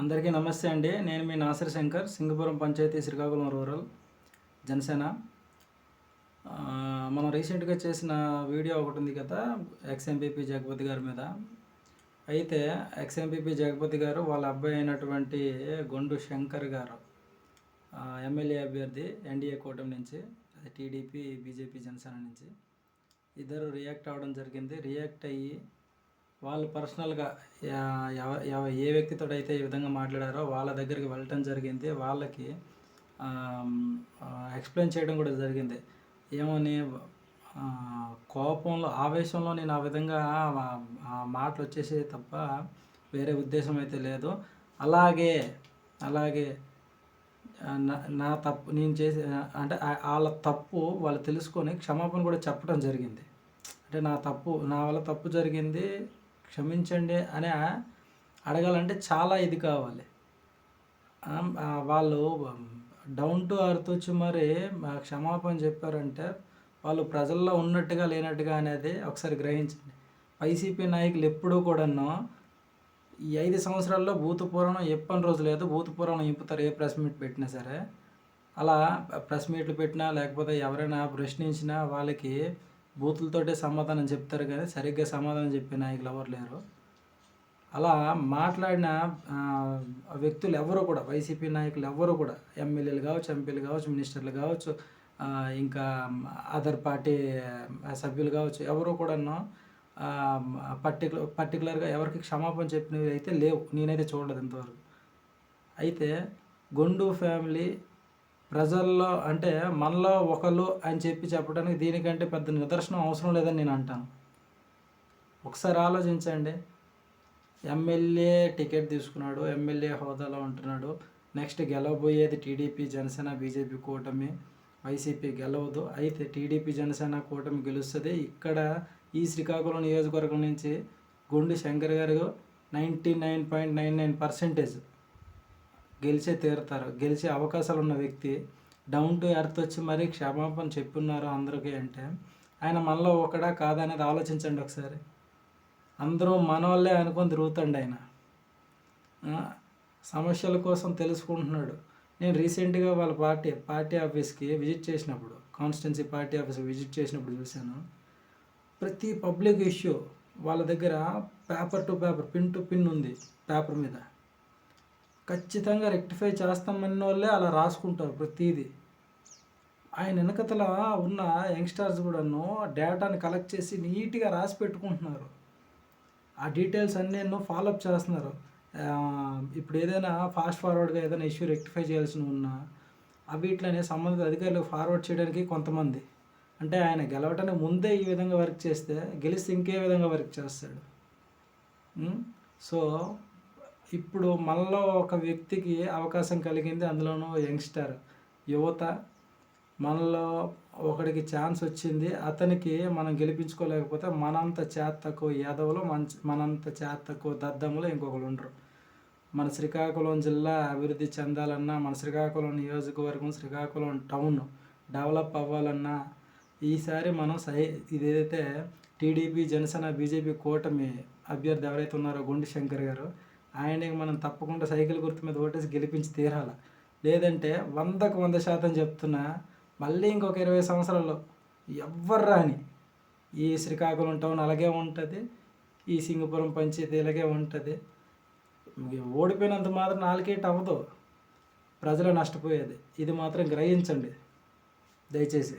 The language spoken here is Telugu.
అందరికీ నమస్తే అండి. నేను మీ నాసర్ శంకర్ సింగపురం పంచాయతీ శ్రీకాకుళం రూరల్ జనసేన. మనం రీసెంట్గా చేసిన వీడియో ఒకటి ఉంది కదా ఎక్స్ఎంపీపీ జగపతి గారి మీద. అయితే ఎక్స్ఎంపీపీ జగపతి గారు వాళ్ళ అబ్బాయి అయినటువంటి గొండు శంకర్ గారు ఎమ్మెల్యే అభ్యర్థి ఎన్డీఏ కూటమి నుంచి అది టీడీపీ బీజేపీ జనసేన నుంచి. ఇద్దరు రియాక్ట్ అవ్వడం జరిగింది. రియాక్ట్ అయ్యి వాళ్ళు పర్సనల్గా ఎవ- ఎవ- ఏ వ్యక్తితో అయితే ఈ విధంగా మాట్లాడారో వాళ్ళ దగ్గరికి వెళ్ళటం జరిగింది. వాళ్ళకి ఎక్స్ప్లెయిన్ చేయడం కూడా జరిగింది. ఏమని ఆ, కోపంలో ఆవేశంలో నేను ఆ విధంగా మాటలు వచ్చేసే తప్ప వేరే ఉద్దేశం అయితే లేదు. అలాగే అలాగే నా నా తప్పు నేను చేసే అంటే వాళ్ళ తప్పు వాళ్ళు తెలుసుకొని క్షమాపణ కూడా చెప్పడం జరిగింది. అంటే నా తప్పు నా వల్ల తప్పు జరిగింది క్షమించండి అని అడగాలంటే చాలా ఇది కావాలి. వాళ్ళు డౌన్ టు అర్త్ వచ్చి మరి క్షమాపణ చెప్పారంటే వాళ్ళు ప్రజల్లో ఉన్నట్టుగా లేనట్టుగా అనేది ఒకసారి గ్రహించండి. వైసీపీ నాయకులు ఎప్పుడూ కూడాను ఈ ఐదు సంవత్సరాల్లో భూత ఎప్పని రోజు లేదు భూత ఇంపుతారు ఏ ప్రెస్ మీట్ పెట్టినా సరే. అలా ప్రెస్ మీట్లు పెట్టినా లేకపోతే ఎవరైనా ప్రశ్నించినా వాళ్ళకి బూతులతోటే సమాధానం చెప్తారు కానీ సరిగ్గా సమాధానం చెప్పే నాయకులు ఎవరు లేరు. అలా మాట్లాడిన వ్యక్తులు ఎవరు కూడా వైసీపీ నాయకులు ఎవరు కూడా ఎమ్మెల్యేలు కావచ్చు ఎంపీలు కావచ్చు మినిస్టర్లు కావచ్చు ఇంకా అదర్ పార్టీ సభ్యులు కావచ్చు ఎవరు కూడాను పర్టికులర్ పర్టికులర్గా ఎవరికి క్షమాపణ చెప్పినవి అయితే లేవు. నేనైతే చూడలేదు ఇంతవరకు. అయితే గొండు ఫ్యామిలీ ప్రజల్లో అంటే మనలో ఒకళ్ళు అని చెప్పి చెప్పడానికి దీనికంటే పెద్ద నిదర్శనం అవసరం లేదని నేను అంటాను. ఒకసారి ఆలోచించండి. ఎమ్మెల్యే టికెట్ తీసుకున్నాడు ఎమ్మెల్యే హోదాలో ఉంటున్నాడు. నెక్స్ట్ గెలవబోయేది టీడీపీ జనసేన బీజేపీ కూటమి. వైసీపీ గెలవదు. అయితే టీడీపీ జనసేన కూటమి గెలుస్తుంది. ఇక్కడ ఈ శ్రీకాకుళం నియోజకవర్గం నుంచి గుండు శంకర్ గారు ninety nine point nine nine percentage గెలిచే తీరుతారు. గెలిచే అవకాశాలు ఉన్న వ్యక్తి డౌన్ టు ఎర్త్ వచ్చి మరీ క్షమాపణ చెప్పున్నారు అందరికీ అంటే ఆయన మనలో ఒకడా కాదా అనేది ఆలోచించండి ఒకసారి. అందరూ మన వాళ్ళే అనుకొని తిరుగుతాండి ఆయన. సమస్యల కోసం తెలుసుకుంటున్నాడు. నేను రీసెంట్గా వాళ్ళ పార్టీ పార్టీ ఆఫీస్కి విజిట్ చేసినప్పుడు కాన్స్టిట్యున్సీ పార్టీ ఆఫీస్కి విజిట్ చేసినప్పుడు చూశాను. ప్రతి పబ్లిక్ ఇష్యూ వాళ్ళ దగ్గర paper to paper pin to pin ఉంది పేపర్ మీద. ఖచ్చితంగా రెక్టిఫై చేస్తామన్న వాళ్ళే అలా రాసుకుంటారు ప్రతిదీ. ఆయన వెనకతల ఉన్న యంగ్స్టర్స్ కూడాను డేటాని కలెక్ట్ చేసి నీట్గా రాసి పెట్టుకుంటున్నారు. ఆ డీటెయిల్స్ అన్నీ ఎన్నో ఫాలోఅప్ చేస్తున్నారు. ఇప్పుడు ఏదైనా ఫాస్ట్ ఫార్వర్డ్గా ఏదైనా ఇష్యూ రెక్టిఫై చేయాల్సి ఉన్నా అవిట్లనే సంబంధిత అధికారులకు ఫార్వర్డ్ చేయడానికి కొంతమంది. అంటే ఆయన గెలవటానికి ముందే ఈ విధంగా వర్క్ చేస్తే గెలిస్తే ఇంకే విధంగా వర్క్ చేస్తాడు. సో ఇప్పుడు మనలో ఒక వ్యక్తికి అవకాశం కలిగింది అందులోనూ యంగ్స్టర్ యువత. మనలో ఒకడికి ఛాన్స్ వచ్చింది అతనికి మనం గెలిపించుకోలేకపోతే మనంత చేత తక్కువ యాదవులు మంచి మనంత చేత తక్కువ దద్దములు ఇంకొకరు ఉండరు. మన శ్రీకాకుళం జిల్లా అభివృద్ధి చెందాలన్నా మన శ్రీకాకుళం నియోజకవర్గం శ్రీకాకుళం టౌన్ డెవలప్ అవ్వాలన్నా ఈసారి మనం సహ ఇదేదైతే టీడీపీ జనసేన బీజేపీ కూటమి అభ్యర్థి ఎవరైతే ఉన్నారో గుండి శంకర్ గారు ఆయనకి మనం తప్పకుండా సైకిల్ గుర్తు మీద ఓటేసి గెలిపించి తీరాల. లేదంటే వందకు వంద శాతం చెప్తున్నా మళ్ళీ ఇంకొక ఇరవై సంవత్సరాల్లో ఎవ్వరు రాని ఈ శ్రీకాకుళం టౌన్ అలాగే ఉంటుంది ఈ సింగపురం పంచాయతీ ఇలాగే ఉంటుంది. ఓడిపోయినంత మాత్రం నాలుగేట్ అవ్వదు. ప్రజలు నష్టపోయేది. ఇది మాత్రం గ్రహించండి. దయచేసి.